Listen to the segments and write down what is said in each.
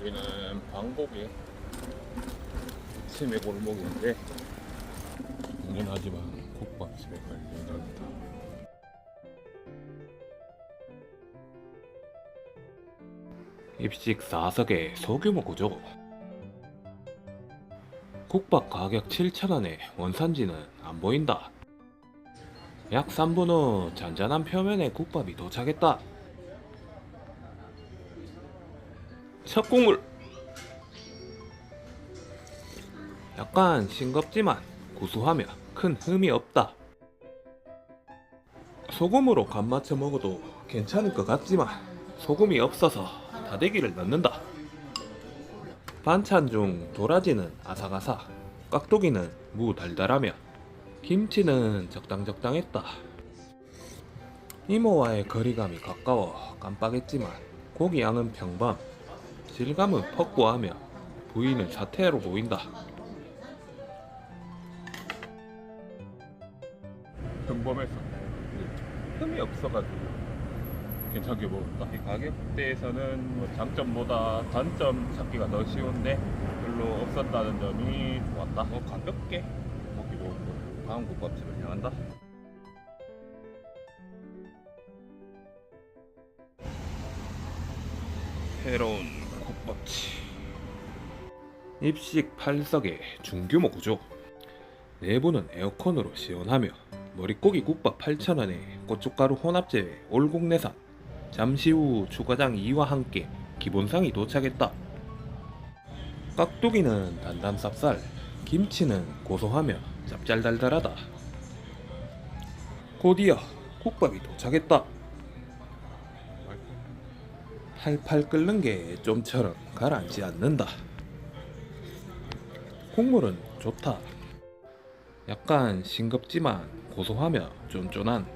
여기는 방곡이 치매 골목인데 당연하지만 국밥집에 갈 예정이다. 입식 4석의 소규모 구조. 국밥 가격 7,000원에 원산지는 안 보인다. 약 3분 후 잔잔한 표면의 국밥이 도착했다. 첫 국물. 약간 싱겁지만 구수하며 큰 흠이 없다. 소금으로 간 맞춰 먹어도 괜찮을 것 같지만 소금이 없어서 다대기를 넣는다. 반찬 중 도라지는 아삭아삭, 깍두기는 무 달달하며 김치는 적당적당했다. 이모와의 거리감이 가까워 깜빡했지만 고기 양은 평범, 질감은 퍽부하며 부위는 사태로 보인다. 평범해서 흠이 없어가지고 괜찮게 먹었다. 이 가격대에서는 뭐 장점보다 단점 찾기가 더 쉬운데 별로 없었다는 점이 좋았다. 뭐 가볍게 먹기로 뭐 다음 국밥집을 향한다. 새로운 국밥집. 입식 8석의 중규모 구조. 내부는 에어컨으로 시원하며 머릿고기 국밥 8,000원에 고춧가루 혼합 제외 올곡 내산 잠시 후 추가장 2와 함께 기본상이 도착했다. 깍두기는 단단 쌉쌀, 김치는 고소하며 짭짤달달하다. 곧이어 국밥이 도착했다. 팔팔 끓는 게 좀처럼 가라앉지 않는다. 국물은 좋다. 약간 싱겁지만 고소하며 쫀쫀한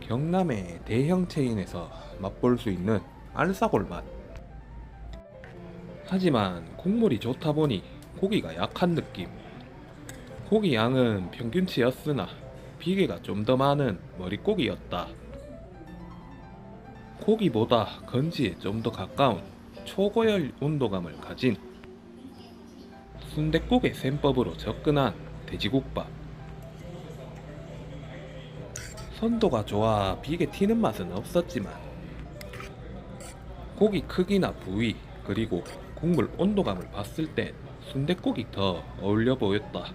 경남의 대형 체인에서 맛볼 수 있는 알싸골 맛. 하지만 국물이 좋다 보니 고기가 약한 느낌. 고기 양은 평균치였으나 비계가 좀 더 많은 머릿고기였다. 고기보다 건지에 좀 더 가까운 초고열 온도감을 가진 순댓국의 셈법으로 접근한 돼지국밥. 선도가 좋아 비계 튀는 맛은 없었지만 고기 크기나 부위 그리고 국물 온도감을 봤을 땐 순댓국이 더 어울려 보였다.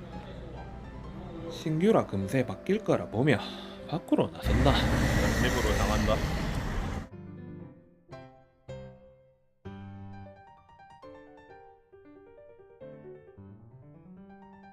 신규라 금세 바뀔 거라 보며 밖으로 나선다. 집으로 나간다.